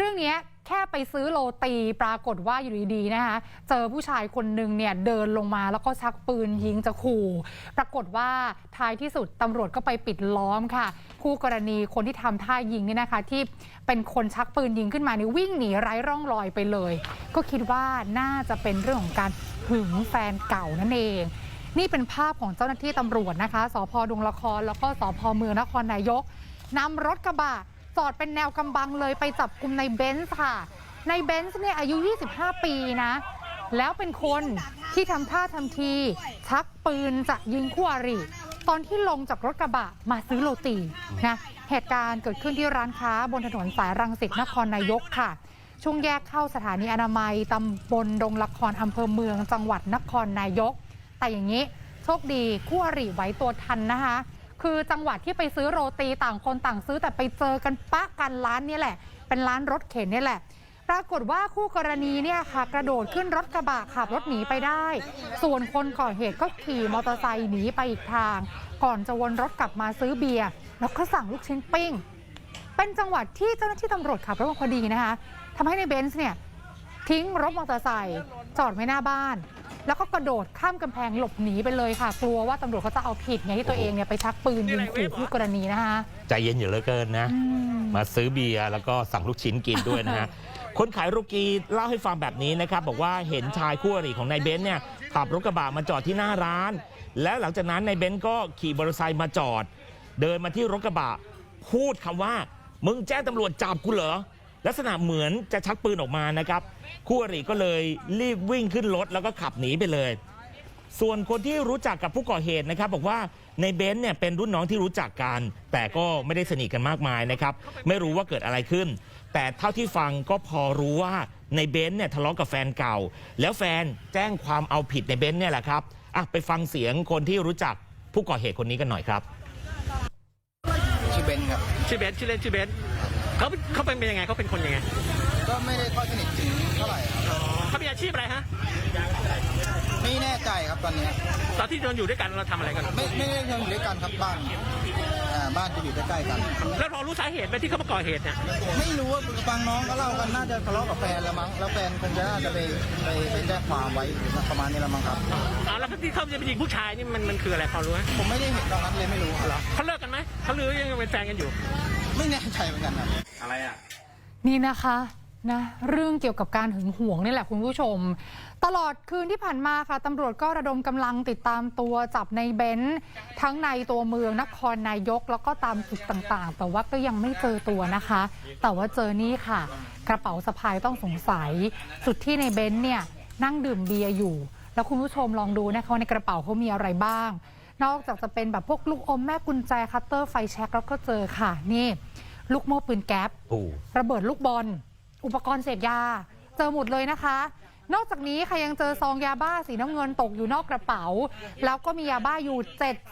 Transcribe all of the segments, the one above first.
เรื่องนี้แค่ไปซื้อโรตีปรากฏว่าอยู่ดีๆนะคะเจอผู้ชายคนหนึ่งเนี่ยเดินลงมาแล้วก็ชักปืนยิงจะขู่ ปรากฏว่าท้ายที่สุดตำรวจก็ไปปิดล้อมค่ะ คู่กรณีคนที่ทำท่ายิงเนี่ยนะคะ ที่เป็นคนชักปืนยิงขึ้นมานี่วิ่งหนีไร้ร่องรอยไปเลย ก็คิดว่าน่าจะเป็นเรื่องของการหึงแฟนเก่านั่นเอง นี่เป็นภาพของเจ้าหน้าที่ตำรวจนะคะสพดงละครแล้วก็สพเมืองนครนายกนำรถกระบะ จอดเป็นแนวกำบังเลยไปจับกลุ่มในเบนซ์ค่ะ ในเบนซ์เนี่ยอายุ 25 ปีนะ แล้วเป็นคนที่ทำท่าทำที ชักปืนจะยิงคู่อริตอนที่ลงจากรถกระบะมาซื้อโรตีนะเหตุการณ์เกิดขึ้นที่ร้านค้าบนถนนสายรังสิตนครนายกค่ะ ช่วงแยกเข้าสถานีอนามัยตำบลดงละครอำเภอเมืองจังหวัดนครนายก แต่อย่างนี้โชคดีคู่อริไหวตัวทันนะคะ คือจังหวัดที่ไปซื้อโรตีต่างคนต่างซื้อแต่ไปเจอกันปะกันร้านนี่แหละ เป็นร้านรถเข็นนี่แหละ ปรากฏว่าคู่กรณีเนี่ยค่ะ กระโดดขึ้นรถกระบะขับรถหนีไปได้ ส่วนคนก่อเหตุก็ขี่มอเตอร์ไซค์หนีไปอีกทาง ก่อนจะวนรถกลับมาซื้อเบียร์แล้วก็สั่งลูกชิ้นปิ้ง เป็นจังหวัดที่เจ้าหน้าที่ตำรวจขับรถมาพอดีนะคะทำให้ในเบนซ์เนี่ย ทิ้งรถมอเตอร์ไซค์จอดไว้หน้าบ้าน แล้วก็กระโดดข้ามกำแพงหลบหนีไปเลยค่ะ กลัวว่าตำรวจเขาจะเอาผิดไงที่ตัวเองเนี่ยไปชักปืนยิงขู่คู่กรณีนะคะใจเย็นอยู่เหลือเกินนะอืมมาซื้อเบียร์แล้วก็สั่งลูกชิ้นกินด้วยนะฮะคนขายโรกีเล่าให้ฟังแบบนี้นะครับบอกว่าเห็นชายคู่อริของนายเบนซ์เนี่ยขับรถกระบะมาจอดที่หน้าร้าน และหลังจากนั้นนายเบนซ์ก็ขี่มอเตอร์ไซค์มาจอด เดินมาที่รถกระบะพูดคำว่า มึงแจ้งตำรวจจับกูเหรอ ลักษณะเหมือนจะชักปืนออกมานะครับคู่อริก็เลยรีบวิ่งขึ้นรถแล้วก็ขับหนีไปเลย ส่วนคนที่รู้จักกับผู้ก่อเหตุนะครับ บอกว่าในเบนซ์เนี่ยเป็นรุ่นน้องที่รู้จักกัน แต่ก็ไม่ได้สนิทกันมากมายนะครับ ไม่รู้ว่าเกิดอะไรขึ้น แต่เท่าที่ฟังก็พอรู้ว่าในเบนซ์เนี่ยทะเลาะกับแฟนเก่า แล้วแฟนแจ้งความเอาผิดในเบนซ์เนี่ยแหละครับอะไปฟังเสียงคนที่รู้จักผู้ก่อเหตุคนนี้กันหน่อยครับชื่อเบนซ์ครับชื่อเบนซ์ชื่อเล่นชื่อเบนซ์ เขาเป็นเขาเป็นยังไงเขาเป็นคนยังไงก็ไม่ได้ค่อยสนิทถึงเท่าไหร่ครับเขามีอาชีพอะไรฮะไม่แน่ใจครับตอนนี้ตอนที่เราอยู่ด้วยกันเราทำอะไรกันไม่ไม่ได้ยังอยู่ด้วยกันครับบ้านอ่าบ้านจะอยู่ใกล้ๆกัน แล้วเรารู้สาเหตุไหมที่เขามาก่อเหตุเนี่ยไม่รู้ว่าฟังน้องก็เล่ากันน่าจะทะเลาะกับแฟนแล้วมั้งแล้วแฟนคงจะน่าจะไปไปไปแจ้งความไว้ประมาณนี้แล้วมั้งครับอ๋อแล้วที่เขาจะไปยิงผู้ชายนี่มันมันคืออะไรพอรู้ไหมผมไม่ได้เห็นตอนนั้นเลยไม่รู้ครับเขาเลิกกันไหมเขาหรือยังเป็นแฟนกันอยู่ ไม่แน่ใจเหมือนกันครับอะไรอะ นี่นะคะนะเรื่องเกี่ยวกับการหึงหวงนี่แหละคุณผู้ชม ตลอดคืนที่ผ่านมาค่ะตำรวจก็ระดมกำลังติดตามตัวจับในเบนซ์ทั้งในตัวเมืองนครนายก แล้วก็ตามจุดต่างๆ แต่ว่าก็ยังไม่เจอตัวนะคะ แต่ว่าเจอนี่ค่ะ กระเป๋าสะพายต้องสงสัย จุดที่ในเบนซ์เนี่ยนั่งดื่มเบียร์อยู่ แล้วคุณผู้ชมลองดูนะคะว่าในกระเป๋าเขามีอะไรบ้าง นอกจากจะเป็นแบบพวกลูกอมแม่กุญแจคัตเตอร์ไฟแช็กแล้วก็เจอค่ะ นี่ ลูกโม่ปืนแก๊ปโอ้ระเบิดลูกบอล อุปกรณ์เสพยา เจอหมดเลยนะคะ นอกจากนี้ค่ะยังเจอซองยาบ้าสีน้ำเงินตกอยู่นอกกระเป๋า แล้วก็มียาบ้าอยู่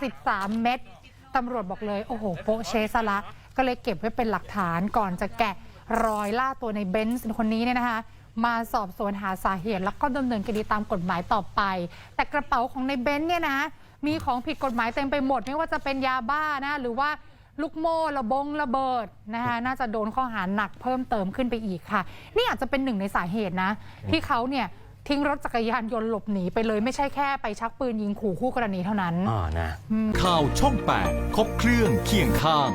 73 เม็ดตำรวจบอกเลย โอ้โหโปะเชซะละ ก็เลยเก็บไว้เป็นหลักฐานก่อนจะแกะรอยล่าตัวในเบนซ์คนนี้เนี่ยนะคะมาสอบสวนหาสาเหตุแล้วก็ดำเนินคดีตามกฎหมายต่อไป แต่กระเป๋าของในเบนซ์เนี่ยนะ มีของผิดกฎหมายเต็มไปหมด ไม่ว่าจะเป็นยาบ้านะหรือว่าลูกโม่ระบงระเบิดนะคะน่าจะโดนข้อหาหนักเพิ่มเติมขึ้นไปอีกค่ะ นี่อาจจะเป็นหนึ่งในสาเหตุนะ ที่เขาเนี่ยทิ้งรถจักรยานยนต์หลบหนีไปเลยไม่ใช่แค่ไปชักปืนยิงขู่คู่กรณีเท่านั้นอ่านะข่าวช่อง 8 ครบเครื่องเคียงข้าง